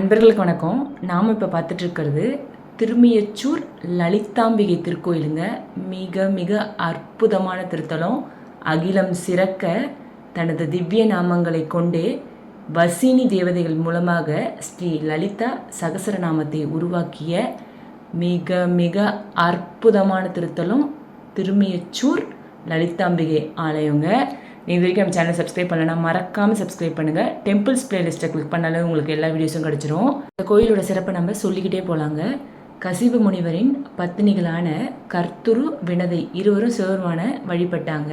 நண்பர்களுக்கு வணக்கம். நாம் இப்போ பார்த்துட்ருக்கிறது திருமியச்சூர் லலிதாம்பிகை திருக்கோயிலுங்க. மிக மிக அற்புதமான திருத்தலம். அகிலம் சிறக்க தனது திவ்ய நாமங்களை கொண்டு வசினி தேவதைகள் மூலமாக ஸ்ரீ லலிதா சகசரநாமத்தை உருவாக்கிய மிக மிக அற்புதமான திருத்தலம் திருமியச்சூர் லலிதாம்பிகை ஆலயங்க. நீங்கள் இது வரைக்கும் நம்ம சேனல் சப்ஸ்கிரைப் பண்ணலன்னா மறக்காமல் சப்ஸ்கிரைப் பண்ணுங்கள் டெம்பிள்ஸ் பிளேலிஸ்ட்டை கிளிக் பண்ணாலே உங்களுக்கு எல்லா வீடியோஸும் கிடச்சிரும். இந்த கோயிலோட சிறப்பை நம்ம சொல்லிக்கிட்டே போகலாங்க கசிபு முனிவரின் பத்தினிகளான கர்த்துரு வினதை இருவரும் சிவருமான வழிபட்டாங்க.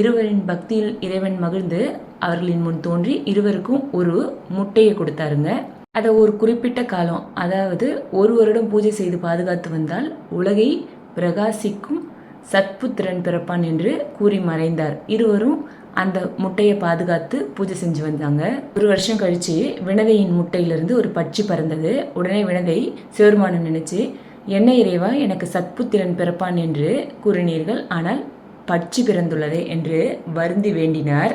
இருவரின் பக்தியில் இறைவன் மகிழ்ந்து அவர்களின் முன் தோன்றி இருவருக்கும் ஒரு முட்டையை கொடுத்தாருங்க. அதை ஒரு குறிப்பிட்ட காலம் அதாவது ஒரு வருடம் பூஜை செய்து பாதுகாத்து வந்தால் உலகை பிரகாசிக்கும் சத்புத்திரன் பிறப்பான் என்று கூறி மறைந்தார். இருவரும் அந்த முட்டையை பாதுகாத்து பூஜை செஞ்சு வந்தாங்க. ஒரு வருஷம் கழிச்சு வினதையின் முட்டையிலிருந்து ஒரு பட்சி பறந்தது. உடனே வினதை சிவருமானம் நினைச்சு என்ன இறைவா எனக்கு சத்புத்திரன் பிறப்பான் என்று கூறினீர்கள். ஆனால் பட்சி பிறந்துள்ளதே என்று வருந்தி வேண்டினார்.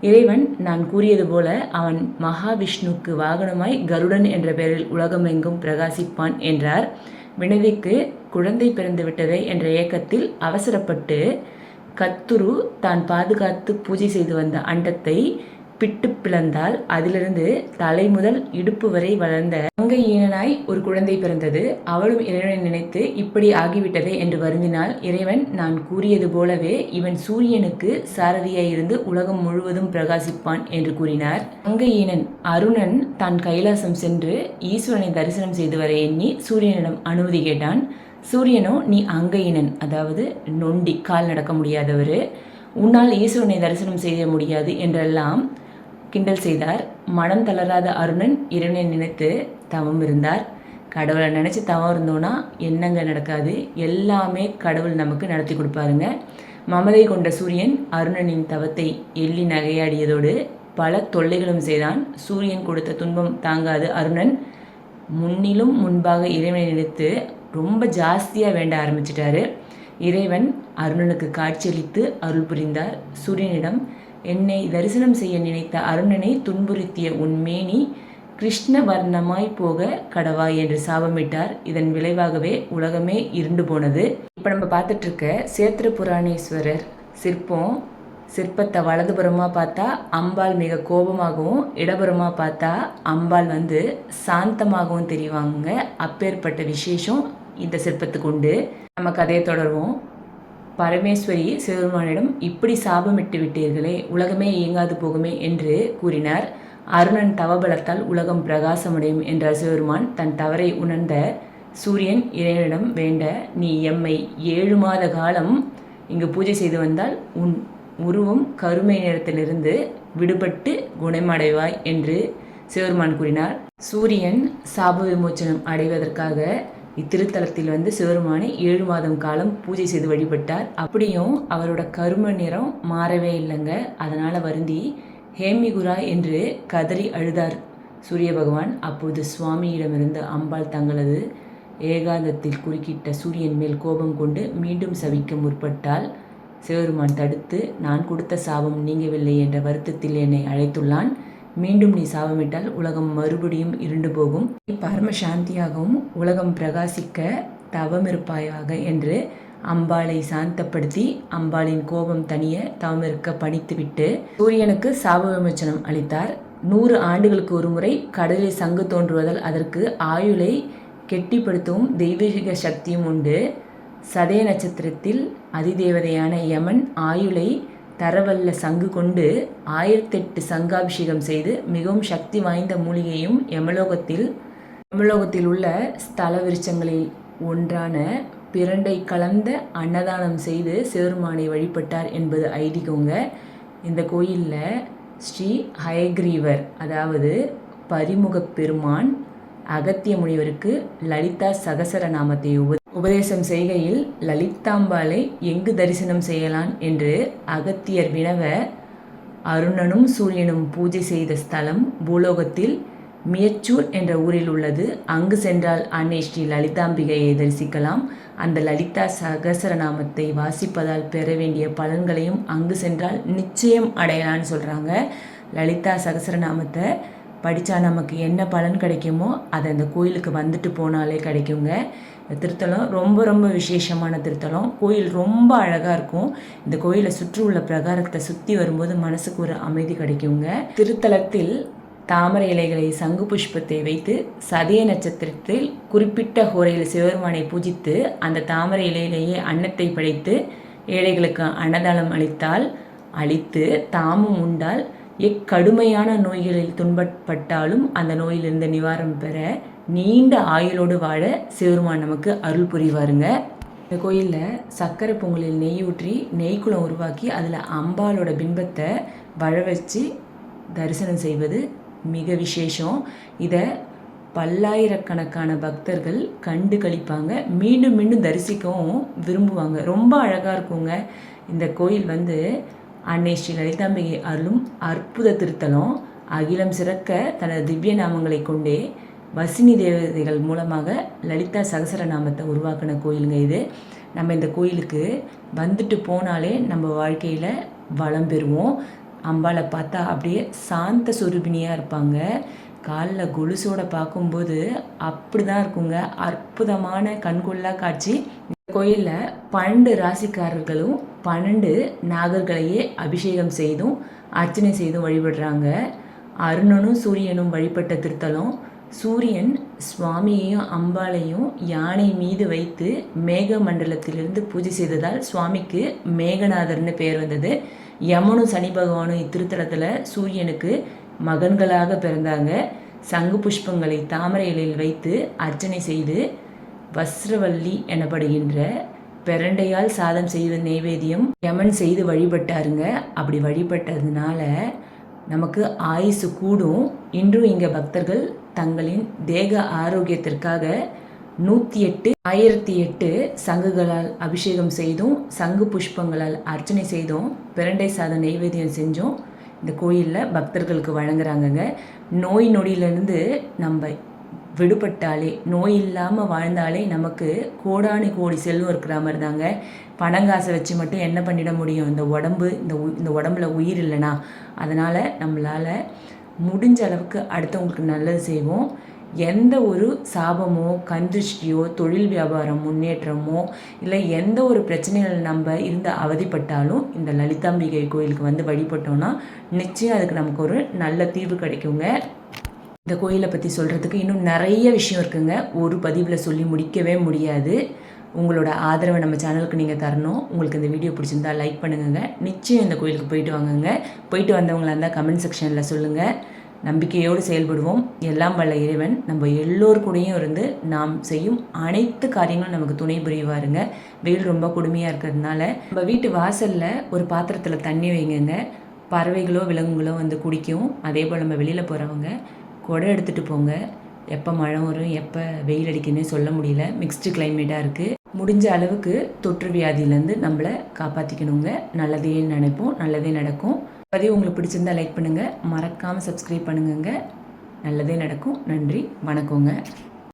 இறைவன் நான் கூறியது போல அவன் மகாவிஷ்ணுக்கு வாகனமாய் கருடன் என்ற பெயரில் உலகமெங்கும் பிரகாசிப்பான் என்றார். வினதிக்கு குழந்தை பிறந்து விட்டதே என்ற ஏக்கத்தில் அவசரப்பட்டு கத்துரு தான் பாதுகாத்து பூஜை செய்து வந்த அண்டத்தை பிட்டு பிளந்தால் அதிலிருந்து தலை முதல் இடுப்பு வரை வளர்ந்த அங்கை ஈனனாய் ஒரு குழந்தை பிறந்தது. அவளும் இறைவனை நினைத்து இப்படி ஆகிவிட்டதே என்று வருந்தினால் இறைவன் நான் கூறியது போலவே இவன் சூரியனுக்கு சாரதியாயிருந்து உலகம் முழுவதும் பிரகாசிப்பான் என்று கூறினார். அங்கை ஈனன் அருணன் தான் கைலாசம் சென்று ஈஸ்வரனை தரிசனம் செய்து வர எண்ணி சூரியனிடம் அனுமதி கேட்டான். சூரியனோ நீ அங்கையினன். அதாவது நொண்டி கால் நடக்க முடியாதவர். உன்னால் ஈஸ்வரனை தரிசனம் செய்ய முடியாது என்றெல்லாம் கிண்டல் செய்தார். மனம் தளராத அருணன் இறைவனை நினைத்து தவம் இருந்தார். கடவுளை நினச்சி தவம் இருந்தோன்னா என்னங்க நடக்காது? எல்லாமே கடவுள் நமக்கு நடத்தி கொடுப்பாருங்க. மமதை கொண்ட சூரியன் அருணனின் தவத்தை எள்ளி நகையாடியதோடு பல தொல்லைகளும் செய்தான். சூரியன் கொடுத்த துன்பம் தாங்காது அருணன். முன்னிலும் முன்பாக இறைவனை நினைத்து ரொம்ப ஜாஸ்தியாக வேண்ட ஆரம்பிச்சிட்டாரு. இறைவன் அருணனுக்கு காட்சியளித்து அருள் புரிந்தார். சூரியனிடம் என்னை தரிசனம் செய்ய நினைத்த அருணனை துன்புறுத்திய உன் மேனி கிருஷ்ண வர்ணமாய் போக கடவாய் என்று சாபமிட்டார். இதன் விளைவாகவே உலகமே இருண்டு போனது. இப்போ நம்ம பார்த்துட்ருக்க சேத்திர புராணேஸ்வரர் சிற்பம் சிற்பத்தை வலதுபுறமாக பார்த்தா அம்பாள் மிக கோபமாகவும் இடபுறமாக பார்த்தா அம்பாள் வந்து சாந்தமாகவும் தெரிவாங்க அப்பேற்பட்ட விசேஷம் இந்த சிற்பத்துக்கு உண்டு. நம்ம கதையை தொடர்வோம். பரமேஸ்வரி சிவபெருமானிடம் இப்படி சாபமிட்டு விட்டீர்களே உலகமே இயங்காது போகுமே என்று கூறினார். அருணன் தவபலத்தால் உலகம் பிரகாசமடையும் என்றார் சிவபெருமான். தன் தவறை உணர்ந்த சூரியன் இறைவனிடம் வேண்ட நீ எம்மை ஏழு மாத காலம் இங்கு பூஜை செய்து வந்தால் உன் உருவம் கருமை நிறத்திலிருந்து விடுபட்டு குணமடைவாய் என்று சிவபெருமான் கூறினார். சூரியன் சாப விமோச்சனம் அடைவதற்காக இத்திருத்தலத்தில் வந்து சிவருமானை ஏழு மாதம் காலம் பூஜை செய்து வழிபட்டார். அப்படியும் அவரோட கரும நிறம் மாறவே இல்லைங்க. அதனால் வருந்தி ஹேமிகுரா என்று கதறி அழுதார் சூரிய பகவான். அப்போது சுவாமியிடமிருந்து அம்பாள் தங்களது ஏகாந்தத்தில் குறுக்கிட்ட சூரியன் மேல் கோபம் கொண்டு மீண்டும் சவிக்க முற்பட்டால் சிவருமான் தடுத்து நான் கொடுத்த சாபம் நீங்கவில்லை என்ற வருத்தத்தில் என்னை அழைத்துள்ளான். மீண்டும் நீ சாபமிட்டால் உலகம் மறுபடியும் இருண்டு போகும். பரம சாந்தியாகவும் உலகம் பிரகாசிக்க தவமிருப்பாயாக என்று அம்பாளை சாந்தப்படுத்தி அம்பாளின் கோபம் தனிய தவமிருக்க பணித்துவிட்டு சூரியனுக்கு சாப விமோச்சனம் அளித்தார். நூறு ஆண்டுகளுக்கு ஒரு முறை கடலில் சங்கு தோன்றுவதால் அதற்கு ஆயுளை கெட்டிப்படுத்தவும் தெய்வீக சக்தியும் உண்டு. சதய நட்சத்திரத்தில் அதிதேவதையான யமன் ஆயுளை தரவல்ல சங்கு கொண்டு ஆயிரத்தெட்டு சங்காபிஷேகம் செய்து மிகவும் சக்தி வாய்ந்த மூலிகையும் யமலோகத்தில் யமலோகத்தில் உள்ள ஸ்தல விருச்சங்களில் ஒன்றான பிரண்டை கலந்த அன்னதானம் செய்து சிவருமானை வழிபட்டார் என்பது ஐதீகங்க. இந்த கோயிலில் ஸ்ரீ ஹயக்ரீவர் அதாவது பரிமுகப் பெருமான் அகத்திய முனிவருக்கு லலிதா சகசர நாமத்தை உப உபதேசம் செய்கையில் லலிதாம்பாளை எங்கு தரிசனம் செய்யலாம் என்று அகத்தியர் வினவ அருணனும் சூரியனும் பூஜை செய்த ஸ்தலம் பூலோகத்தில் மியச்சூர் என்ற ஊரில் உள்ளது. அங்கு சென்றால் அன்னை ஸ்ரீ லலிதாம்பிகையை தரிசிக்கலாம். அந்த லலிதா சகசரநாமத்தை வாசிப்பதால் பெற வேண்டிய பலன்களையும் அங்கு சென்றால் நிச்சயம் அடையலான்னு சொல்கிறாங்க லலிதா சகசரநாமத்தை படித்தா நமக்கு என்ன பலன் கிடைக்குமோ அதை அந்த கோயிலுக்கு வந்துட்டு போனாலே கிடைக்குங்க. திருத்தலம் ரொம்ப ரொம்ப விசேஷமான திருத்தலம். கோயில் ரொம்ப அழகாக இருக்கும். இந்த கோயிலை சுற்றி உள்ள பிரகாரத்தை சுற்றி வரும்போது மனசுக்கு ஒரு அமைதி கிடைக்குங்க. திருத்தலத்தில் தாமரை இலைகளை சங்கு புஷ்பத்தை வைத்து சதய நட்சத்திரத்தில் குறிப்பிட்ட ஹோரையில் சிவபெருமானை பூஜித்து அந்த தாமரை இலையிலேயே அன்னத்தை படைத்து ஏழைகளுக்கு அன்னதானம் அளித்தால் அளித்து தாமும் உண்டால் எக்கடுமையான நோய்களில் துன்பப்பட்டாலும் அந்த நோயிலிருந்து நிவாரணம் பெற நீண்ட ஆயுளோடு வாழ சிவருமான் நமக்கு அருள் புரிவாருங்க. இந்த கோயிலில் சக்கரை பொங்கலில் நெய் ஊற்றி நெய்க்குளம் உருவாக்கி அதில் அம்பாலோட பிம்பத்தை வழ வச்சு தரிசனம் செய்வது மிக விசேஷம். இதை பல்லாயிரக்கணக்கான பக்தர்கள் கண்டு கழிப்பாங்க மீண்டும் மீண்டும் தரிசிக்கவும் விரும்புவாங்க. ரொம்ப அழகாக இருக்குங்க. இந்த கோயில் வந்து அன்னை ஸ்ரீ லலிதாம்பிகை அருளும் அற்புத திருத்தலம் அகிலம் சிறக்க தனது திவ்ய நாமங்களை கொண்டே வசினி தேவதைகள் மூலமாக லலிதா சகசரநாமத்தை உருவாக்கின கோயிலுங்க இது. நம்ம இந்த கோயிலுக்கு வந்துட்டு போனாலே நம்ம வாழ்க்கையில் வளம் பெறுவோம். அம்பாளை பார்த்தா அப்படியே சாந்த சுரூபிணியாக இருப்பாங்க. காலில் கொலுசோட பார்க்கும்போது அப்படி தான் இருக்குங்க. அற்புதமான கண்கொள்ளா காட்சி. இந்த கோயிலில் பன்னெண்டு ராசிக்காரர்களும் பன்னெண்டு நாகர்களையே அபிஷேகம் செய்தும் அர்ச்சனை செய்தும் வழிபடுறாங்க. அருணனும் சூரியனும் வழிபட்ட திருத்தலம். சூரியன் சுவாமியையும் அம்பாளையும் யானை மீது வைத்து மேக மண்டலத்திலிருந்து பூஜை செய்ததால் சுவாமிக்கு மேகநாதர்னு பெயர் வந்தது. யமனும் சனி பகவானும் இத்திருத்தலத்தில் சூரியனுக்கு மகன்களாக பிறந்தாங்க. சங்கு புஷ்பங்களை தாமரை இலையில் வைத்து அர்ச்சனை செய்து வஸ்ரவல்லி எனப்படுகின்ற பிரண்டையால் சாதம் செய்த நெய்வேத்தியம் யமன் செய்து வழிபட்டாருங்க. அப்படி வழிபட்டதுனால நமக்கு ஆயுசு கூடும். இன்றும் இங்கே பக்தர்கள் தங்களின் தேக ஆரோக்கியத்திற்காக நூற்றி எட்டு ஆயிரத்தி எட்டு சங்குகளால் அபிஷேகம் செய்தும் சங்கு புஷ்பங்களால் அர்ச்சனை செய்தும் பிரண்டை சாதம் நெய்வேத்தியம் செஞ்சும். இந்த கோயிலில் பக்தர்களுக்கு வழங்குறாங்கங்க. நோய் நொடியிலேருந்து நம்ம விடுபட்டாலே நோய் இல்லாமல் வாழ்ந்தாலே நமக்கு கோடானு கோடி செல்வம் இருக்கிற மாதிரி தாங்க. பணங்காசை வச்சு மட்டும் என்ன பண்ணிட முடியும்? இந்த உடம்பு இந்த உ இந்த உடம்புல உயிர் இல்லைனா. அதனால் நம்மளால் முடிஞ்ச அளவுக்கு அடுத்தவங்களுக்கு நல்லது செய்வோம். எந்த ஒரு சாபமோ கந்திருஷ்டியோ தொழில் வியாபாரம் முன்னேற்றமோ இல்லை எந்த ஒரு பிரச்சனைகள் நம்ம இருந்து அவதிப்பட்டாலும் இந்த லலிதாம்பிகை கோயிலுக்கு வந்து வழிபட்டோம்னா நிச்சயம் அதுக்கு நமக்கு ஒரு நல்ல தீர்வு கிடைக்குங்க. இந்த கோயிலை பற்றி சொல்கிறதுக்கு இன்னும் நிறைய விஷயம் இருக்குங்க. ஒரு பதிவில் சொல்லி முடிக்கவே முடியாது. உங்களோட ஆதரவை நம்ம சேனலுக்கு நீங்கள் தரணும். உங்களுக்கு இந்த வீடியோ பிடிச்சிருந்தா லைக் பண்ணுங்க நிச்சயம் இந்த கோயிலுக்கு போயிட்டு வாங்குங்க. போயிட்டு வந்தவங்களா இருந்தால் கமெண்ட் செக்ஷனில் சொல்லுங்கள் நம்பிக்கையோடு செயல்படுவோம். எல்லாம் வல்ல இறைவன். நம்ம எல்லோரு கூடயும் இருந்து நாம் செய்யும் அனைத்து காரியங்களும் நமக்கு துணை புரிவாருங்க. வெயில் ரொம்ப கொடுமையாக இருக்கிறதுனால நம்ம வீட்டு வாசலில் ஒரு பாத்திரத்தில் தண்ணி வைங்கங்க. பறவைகளோ விலங்குகளோ வந்து குடிக்கும். அதே போல் நம்ம வெளியில் போகிறவங்க குடம் எடுத்துகிட்டு போங்க. எப்போ மழை வரும் எப்போ வெயில் அடிக்குன்னே சொல்ல முடியல. மிக்ஸ்டு கிளைமேட்டாக இருக்குது முடிஞ்ச அளவுக்கு தொற்று வியாதியிலேருந்து நம்மளை காப்பாற்றிக்கணுங்க நல்லதே நினைப்போம் நல்லதே நடக்கும். பதிவு உங்களுக்கு பிடிச்சிருந்தா லைக் பண்ணுங்கள் மறக்காமல் சப்ஸ்கிரைப் பண்ணுங்கங்க. நல்லதே நடக்கும். நன்றி வணக்கங்க.